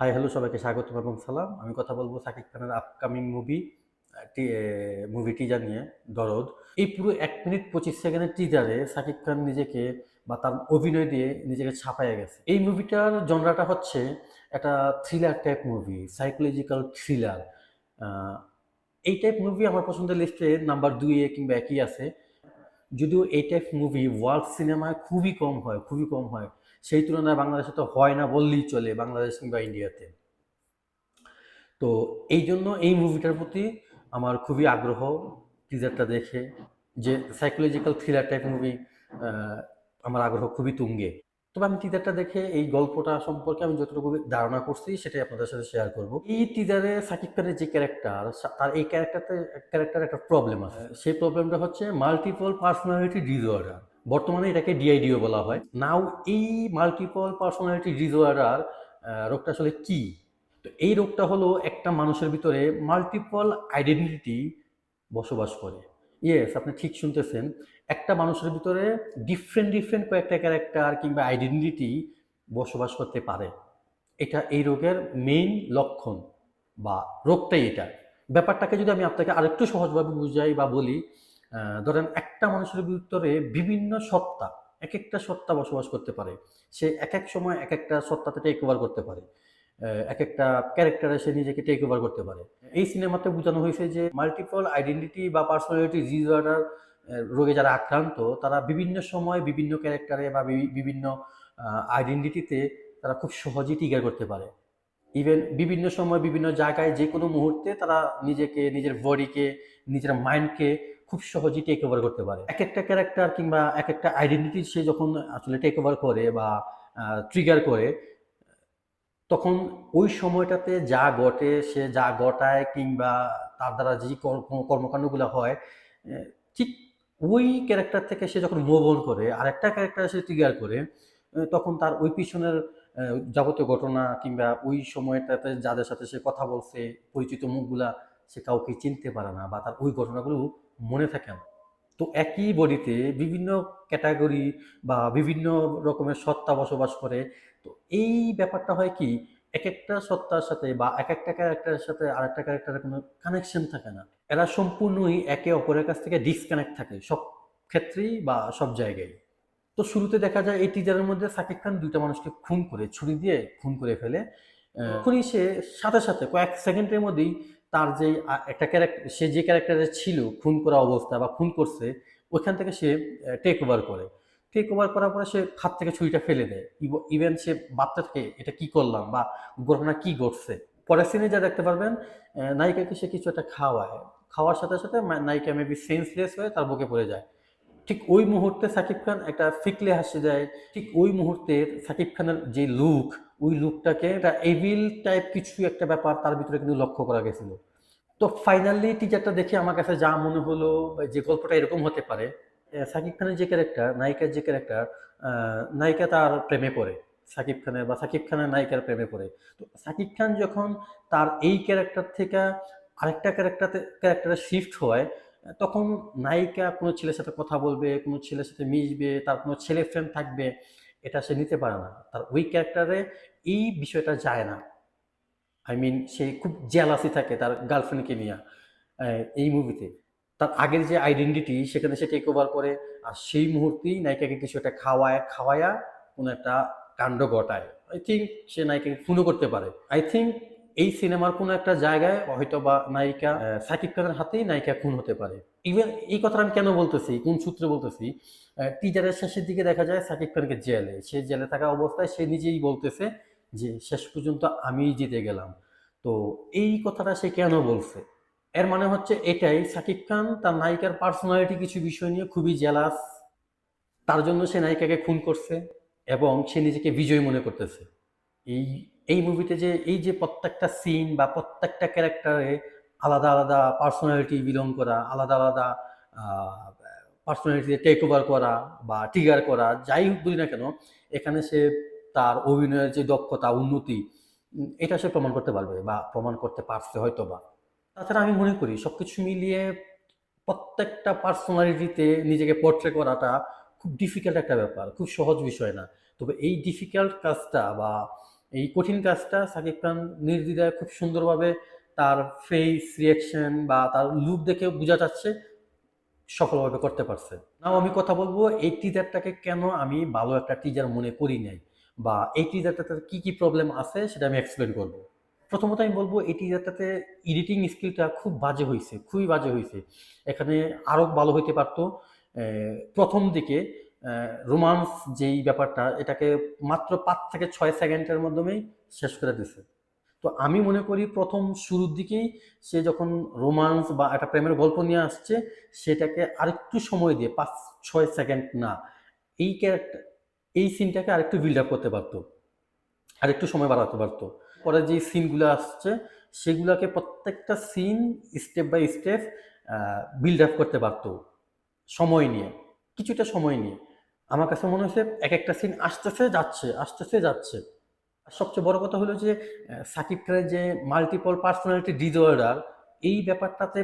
Hi hello সবাইকে স্বাগতম এবং সালাম। আমি কথা বলব সাকিব খানের আপকামিং মুভি মুভি টিজার নিয়ে, দরদ। এই পুরো এক মিনিট পঁচিশ সেকেন্ডের টিজারে সাকিব খান নিজেকে বা তার অভিনয় দিয়ে নিজেকে ছাপাইয়া গেছে। এই মুভিটার জনরাটা হচ্ছে একটা thriller type movie psychological thriller এই টাইপ মুভি আমার পছন্দের লিস্টে নাম্বার দুইয়ে কিংবা একই আছে। যদিও এই টাইপ মুভি ওয়ার্ল্ড সিনেমায় খুবই কম হয়, খুবই কম হয়। সেই তুলনায় বাংলাদেশে তো হয় না বললেই চলে, বাংলাদেশ কিংবা ইন্ডিয়াতে। তো এই জন্য এই মুভিটার প্রতি আমার খুবই আগ্রহ টিজারটা দেখে, যে সাইকোলজিক্যাল থ্রিলার টাইপ মুভি আমার আগ্রহ খুবই তুঙ্গে। তবে আমি টিজারটা দেখে এই গল্পটা সম্পর্কে আমি যতটুকু ধারণা করছি, সেটাই আপনাদের সাথে শেয়ার করব। এই টিজারে সাকিব খানের যে ক্যারেক্টার তার এই ক্যারেক্টারতে ক্যারেক্টার একটা প্রবলেম আছে। সেই প্রবলেমটা হচ্ছে মাল্টিপল পার্সোনালিটি ডিসঅর্ডার বর্তমানে এটাকে ডিআইডিও বলা হয়। নাও এই মাল্টিপল পার্সোনালিটি ডিসঅর্ডার রোগটা আসলে কি? তো এই রোগটা হলো একটা মানুষের ভিতরে মাল্টিপল আইডেন্টিটি বসবাস করে। ইয়েস আপনি ঠিক শুনতেছেন। একটা মানুষের ভিতরে ডিফারেন্ট ডিফারেন্ট কয়েকটা ক্যারেক্টার কিংবা আইডেন্টিটি বসবাস করতে পারে। এটা এই রোগের মেইন লক্ষণ বা রোগটাই এটা। ব্যাপারটাকে যদি আমি আপনাকে আরেকটু সহজভাবে বুঝাই বা বলি ধরেন একটা মানুষের ভিতরে বিভিন্ন সত্তা এক একটা সত্তা বসবাস করতে পারে। সে এক এক সময় এক একটা সত্তাতে টেক ওভার করতে পারে। এক একটা ক্যারেক্টারে সে নিজেকে টেক ওভার করতে পারে। এই সিনেমাতে বোঝানো হয়েছে যে মাল্টিপল আইডেন্টিটি বা পার্সোনালিটি ডিসঅর্ডার রোগে যারা আক্রান্ত, তারা বিভিন্ন সময় বিভিন্ন ক্যারেক্টারে বা বিভিন্ন আইডেন্টিটিতে তারা খুব সহজেই টিগার করতে পারে। ইভেন বিভিন্ন সময় বিভিন্ন জায়গায় যে কোনো মুহূর্তে তারা নিজেকে, নিজের বডিকে নিজের মাইন্ডকে খুব সহজেই টেক ওভার করতে পারে। এক একটা ক্যারেক্টার কিংবা এক একটা আইডেন্টিটি সে যখন আসলে টেক ওভার করে বা ট্রিগার করে, তখন ওই সময়টাতে যা ঘটে, সে যা ঘটায় কিংবা তার দ্বারা যে কর্মকাণ্ডগুলো হয় ঠিক ওই ক্যারেক্টার থেকে সে যখন মুভ অন করে আর একটা ক্যারেক্টার সে ট্রিগার করে তখন তার ওই পিছনের যাবতীয় ঘটনা কিংবা ওই সময়টাতে যাদের সাথে সে কথা বলছে, পরিচিত মুখগুলা সে কাউকে চিনতে পারে না বা তার ওই ঘটনাগুলো মনে থাকে না। তো একই বডিতে বিভিন্ন ক্যাটাগরি বা বিভিন্ন রকমের সত্তা বসবাস করে। তো এই ব্যাপারটা হয় কি এক একটা সত্তার সাথে বা এক একটা ক্যারেক্টারের সাথে আর একটা ক্যারেক্টারের কোনো কানেকশন থাকে না। এরা সম্পূর্ণই একে অপরের কাছ থেকে ডিসকানেক্ট থাকে সব ক্ষেত্রেই বা সব জায়গায়। তো শুরুতে দেখা যায় এই টিজারের মধ্যে সাকিব খান দুইটা মানুষকে খুন করে ছুরি দিয়ে খুন করে ফেলে। খুনি সে সাথে সাথে কয়েক সেকেন্ডের মধ্যেই তার যে একটা ক্যারেক্টার সে যে ক্যারেক্টারে ছিল, খুন করা অবস্থা বা খুন করছে, ওইখান থেকে সে টেক ওভার করে। টেক ওভার করার পরে সে হাত থেকে ছুরিটা ফেলে দেয়। ইভেন সে বাচ্চা থেকে, এটা কি করলাম বা ঘটনা কি ঘটছে? পরের সিনে যা দেখতে পারবেন নায়িকাকে সে কিছু একটা খাওয়ায়। খাওয়ার সাথে সাথে নায়িকা মেবি সেন্সলেস হয়ে তার বুকে পড়ে যায়। ঠিক ওই মুহূর্তে সাকিব খান একটা ফিকলে হাসে যায় ঠিক ওই মুহূর্তে সাকিব খানের যে লুক ওই লুকটাকে একটা এভিল টাইপ কিছু একটা ব্যাপার তার ভিতরে কিন্তু লক্ষ্য করা গেছিল। তো ফাইনালি টিচারটা দেখে আমার কাছে যা মনে হলো যে গল্পটা এরকম হতে পারে সাকিব খানের যে ক্যারেক্টার নায়িকার যে ক্যারেক্টার নায়িকা তার প্রেমে পড়ে। সাকিব খানের বা সাকিব খানের নায়িকার প্রেমে পড়ে। তো সাকিব খান যখন তার এই ক্যারেক্টার থেকে আরেকটা ক্যারেক্টার ক্যারেক্টারে শিফট হয়, তখন নায়িকা কোনো ছেলের সাথে কথা বলবে, কোনো ছেলের সাথে মিশবে, তার কোনো ছেলে ফ্রেন্ড থাকবে এটা সে নিতে পারে না। তার ওই ক্যারেক্টারে এই বিষয়টা যায় না। আই মিন সে খুব জেলাসি থাকে তার গার্লফ্রেন্ডকে নিয়ে এই মুভিতে তার আগের যে আইডেন্টিটি সেখানে সে টেক ওভার করে আর সেই মুহূর্তেই নায়িকাকে কিছু একটা খাওয়ায়, খাওয়ায়া কোনো একটা কাণ্ড ঘটায়। আই থিঙ্ক সে নায়িকাকে খুনও করতে পারে। আই থিঙ্ক এই সিনেমার কোনো একটা জায়গায় হয়তো বা নায়িকা সাকিব খানের হাতেই নায়িকা খুন হতে পারে। ইভেন এই কথাটা আমি কেন বলতেছি, কোন সূত্রে বলতেছি টিজারের শেষের দিকে দেখা যায় সাকিব খানকে জেলে। সে জেলে থাকা অবস্থায় সে নিজেই বলতেছে যে, শেষ পর্যন্ত আমি জিতে গেলাম। তো এই কথাটা সে কেন বলছে? এর মানে হচ্ছে এটাই, সাকিব খান তার নায়িকার পার্সোনালিটি কিছু বিষয় নিয়ে খুবই জেলাস তার জন্য সে নায়িকাকে খুন করছে এবং সে নিজেকে বিজয় মনে করতেছে। এই এই মুভিতে যে, এই যে প্রত্যেকটা সিন বা প্রত্যেকটা ক্যারেক্টারে আলাদা আলাদা পার্সোনালিটি বিলং করা, আলাদা আলাদা পার্সোনালিটি টেক ওভার করা বা টিগার করা, যাই বলি না কেন, এখানে সে তার অভিনয়ের যে দক্ষতা, উন্নতি এটা সে প্রমাণ করতে পারবে বা প্রমাণ করতে পারছে হয়তো বা তাছাড়া আমি মনে করি সব কিছু মিলিয়ে প্রত্যেকটা পার্সোনালিটিতে নিজেকে পোর্ট্রে করাটা খুব ডিফিকাল্ট একটা ব্যাপার, খুব সহজ বিষয় না। তবে এই ডিফিকাল্ট কাজটা বা এই কঠিন কাজটা সাকিব খান নির্দ্বিধায় খুব সুন্দরভাবে তার ফেস রিয়াকশন বা তার লুক দেখে বোঝা যাচ্ছে, সফলভাবে করতে পারছে। নাও আমি কথা বলব, এই টিজারটাকে কেন আমি ভালো একটা টিজার মনে করি নাই? বা এই টিজারটাতে কি কি প্রবলেম আছে সেটা আমি এক্সপ্লেন করব। প্রথমত আমি বলব, এই টিজারটাতে এডিটিং স্কিলটা খুব বাজে হয়েছে, খুবই বাজে হয়েছে। এখানে আরও ভালো হইতে পারতো প্রথম দিকে রোমান্স যেই ব্যাপারটা, এটাকে মাত্র পাঁচ থেকে ছয় সেকেন্ডের মাধ্যমেই শেষ করে দিছে। তো আমি মনে করি প্রথম শুরুর দিকেই সে যখন রোমান্স বা একটা প্রেমের গল্প নিয়ে আসছে, সেটাকে আরেকটু সময় দিয়ে, পাঁচ, ছয় সেকেন্ড না, এই ক্যারেক্টার এই সিনটাকে আরেকটু বিল্ড আপ করতে পারতো, আরেকটু সময় বাড়াতে পারতো। পরে যে সিনগুলো আসছে, সেগুলোকে প্রত্যেকটা scene step by step build up করতে পারতো, সময় নিয়ে, কিছুটা সময় নিয়ে। আমার কাছে মনে হয়েছে এক একটা সিন আসতেছে, যাচ্ছে আসতেছে, যাচ্ছে। সবচেয়ে বড় কথা হলো যে সাকিব খানের যে মাল্টিপল পার্সোনালিটি ডিসঅর্ডার এই ব্যাপারটাতে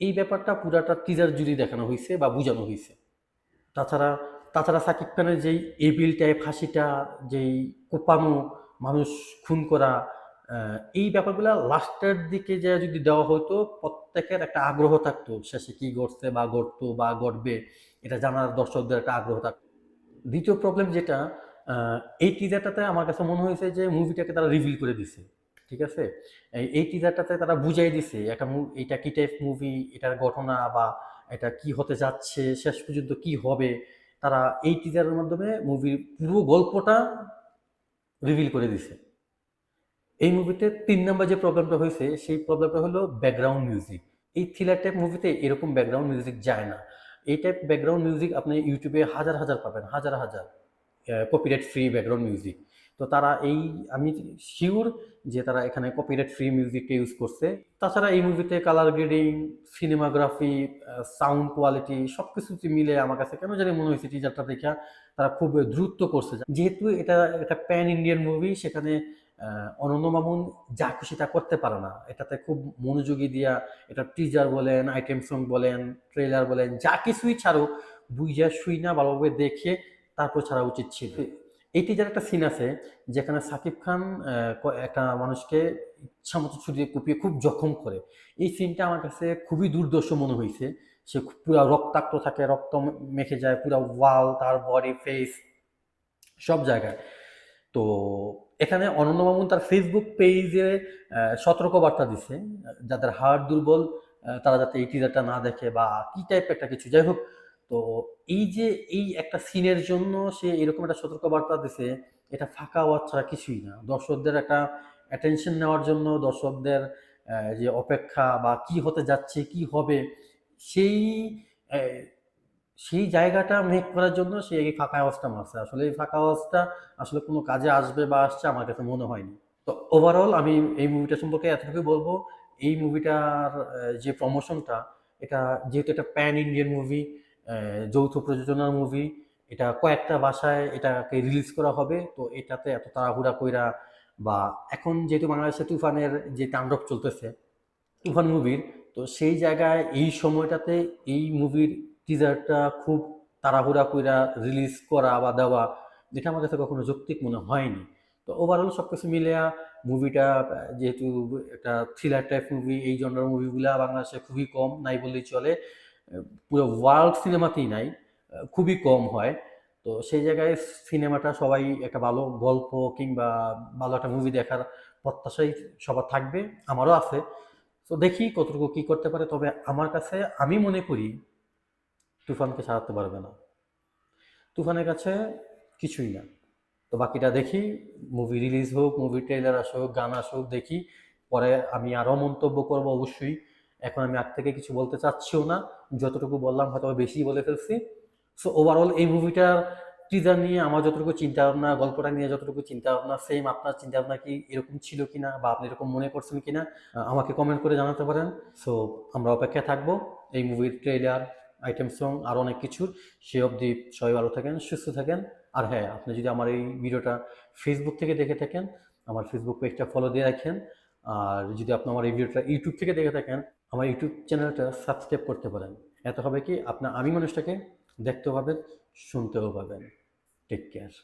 এই ব্যাপারটা পুরাটা টিজার জুড়ে দেখানো হয়েছে বা বোঝানো হয়েছে তাছাড়া তাছাড়া সাকিব খানের যেই এবিল টাইপ হাসিটা, যেই কোপানো, মানুষ খুন করা এই ব্যাপারগুলো লাস্টের দিকে যে যদি দেওয়া হতো প্রত্যেকের একটা আগ্রহ থাকতো, শেষে কি ঘটছে বা ঘটতো বা ঘটবে এটা জানার দর্শকদের একটা আগ্রহ থাকতো দ্বিতীয় প্রবলেম যেটা এই টিজারটাতে আমার কাছে মনে হয়েছে যে মুভিটাকে তারা রিভিল করে দিছে, ঠিক আছে? এই- টিজারটাতে তারা বুঝাই দিছে একটা এটা কি টাইপ মুভি এটার ঘটনা বা এটা কি হতে যাচ্ছে, শেষ পর্যন্ত কি হবে? তারা এই টিজারের মাধ্যমে মুভির পুরো গল্পটা রিভিল করে দিছে। এই মুভিতে তিন নম্বর যে প্রবলেমটা হয়েছে, সেই প্রবলেমটা হলো ব্যাকগ্রাউন্ড মিউজিক এই থ্রিলার টাইপ মুভিতে এরকম ব্যাকগ্রাউন্ড মিউজিক যায় না। এই টাইপ ব্যাকগ্রাউন্ড মিউজিক আপনি ইউটিউবে হাজার হাজার পাবেন, হাজার হাজার কপিরাইট ফ্রি ব্যাকগ্রাউন্ড মিউজিক তো তারা এই, আমি শিওর যে তারা এখানে কপিরাইট ফ্রি মিউজিকটা ইউজ করছে। তাছাড়া এই মুভিতে colour grading cinematography sound quality সব কিছু মিলে আমার কাছে কেন জানি মনে হয়েছে টিজারটা দেখা তারা খুব দ্রুত করছে। যেহেতু এটা একটা প্যান ইন্ডিয়ান মুভি সেখানে অনন্য মামুন যা খুশি তা করতে পারে না। এটাতে খুব মনোযোগী দিয়া এটা টিজার বলেন আইটেম সং বলেন ট্রেলার বলেন যা কিছুই ছাড়ো বুঝা শুই না ভালোভাবে দেখে তারপর ছাড়া উচিত ছিল। এই টিজার একটা সিন আছে যেখানে সাকিব খান একটা মানুষকে ইচ্ছা মতো ছুটি দিয়ে কুপিয়ে খুব জখম করে। এই সিনটা আমার কাছে খুবই দুর্দর্শ মনে হয়েছে। সে পুরো রক্তাক্ত থাকে রক্ত মেখে যায় পুরো ওয়াল তার বডি ফেস সব জায়গায়। তো এখানে অনন্য মামুন তার ফেসবুক পেজে সতর্কবার্তা দিছে, যাদের হার্ট দুর্বল তারা যাতে এই টিজারটা না দেখে বা কি টাইপ একটা কিছু। যাই হোক, তো এই যে এই একটা সিনের জন্য সে এরকম একটা সতর্কবার্তা দিছে, এটা ফাঁকা হওয়ার ছাড়া কিছুই না। দর্শকদের একটা অ্যাটেনশন নেওয়ার জন্য, দর্শকদের যে অপেক্ষা বা কি হতে যাচ্ছে, কি হবে, সেই সেই জায়গাটা মেক করার জন্য সে এই ফাঁকা আওয়াজটা মারছে। আসলে এই ফাঁকা আওয়াজটা আসলে কোনো কাজে আসবে বা আসছে আমার কাছে মনে হয়নি। তো ওভারঅল আমি এই মুভিটা সম্পর্কে এতটুকু বলব। এই মুভিটার যে প্রমোশনটা এটা যেহেতু একটা প্যান ইন্ডিয়ান মুভি যৌথ প্রযোজনার মুভি এটা কয়েকটা ভাষায় এটাকে রিলিজ করা হবে। তো এটাতে এত তাড়াহুড়া কইরা বা এখন যেহেতু বাংলাদেশে তুফানের যে তাণ্ডব চলতেছে, তুফান মুভির তো সেই জায়গায় এই সময়টাতে এই মুভির টিজারটা খুব তাড়াহুড়া কইরা রিলিজ করা বা দেওয়া যেটা আমার কাছে কখনো যৌক্তিক মনে হয়নি। তো ওভারঅল সব কিছু মিলিয়া মুভিটা যেহেতু একটা থ্রিলার টাইপ মুভি এই জন্ডার মুভিগুলা বাংলাদেশে খুবই কম, নাই বললেই চলে। পুরো ওয়ার্ল্ড সিনেমাতেই নাই, খুবই কম হয়। তো সেই জায়গায় সিনেমাটা সবাই একটা ভালো গল্প কিংবা ভালো একটা মুভি দেখার প্রত্যাশাই সবার থাকবে, আমারও আছে। তো দেখি কতটুকু কি করতে পারে, তবে আমার কাছে, আমি মনে করি তুফানকে সারাতে পারবে না। তুফানের কাছে কিছুই না। তো বাকিটা দেখি মুভি রিলিজ হোক মুভি ট্রেলার আসুক, গান আসুক, দেখি। পরে আমি আরও মন্তব্য করব অবশ্যই। এখন আমি আগ থেকে কিছু বলতে চাচ্ছিও না। যতটুকু বললাম হয়তো বেশি বলে ফেলছি। সো ওভারঅল এই মুভিটার টিজার নিয়ে আমার যতটুকু চিন্তা ভাবনা গল্পটা নিয়ে যতটুকু চিন্তা ভাবনা সেম আপনার চিন্তা ভাবনা কি এরকম ছিল কিনা বা আপনি এরকম মনে করছেন কিনা আমাকে কমেন্ট করে জানাতে পারেন। সো আমরা অপেক্ষায় থাকব এই মুভির ট্রেলার আইটেম সং আর অনেক কিছুর সে অবধি সবাই ভালো থাকেন, সুস্থ থাকেন। আর হ্যাঁ আপনি যদি আমার এই ভিডিওটা ফেসবুক থেকে দেখে থাকেন, আমার ফেসবুক পেজটা ফলো দিয়ে রাখেন। আর যদি আপনি আমার এই ভিডিওটা ইউটিউব থেকে দেখে থাকেন, আমার ইউটিউব চ্যানেলটা সাবস্ক্রাইব করতে পারেন। এত হবে কি আপনার আমি মানুষটাকে দেখতেও পাবেন, শুনতেও পাবেন। Take care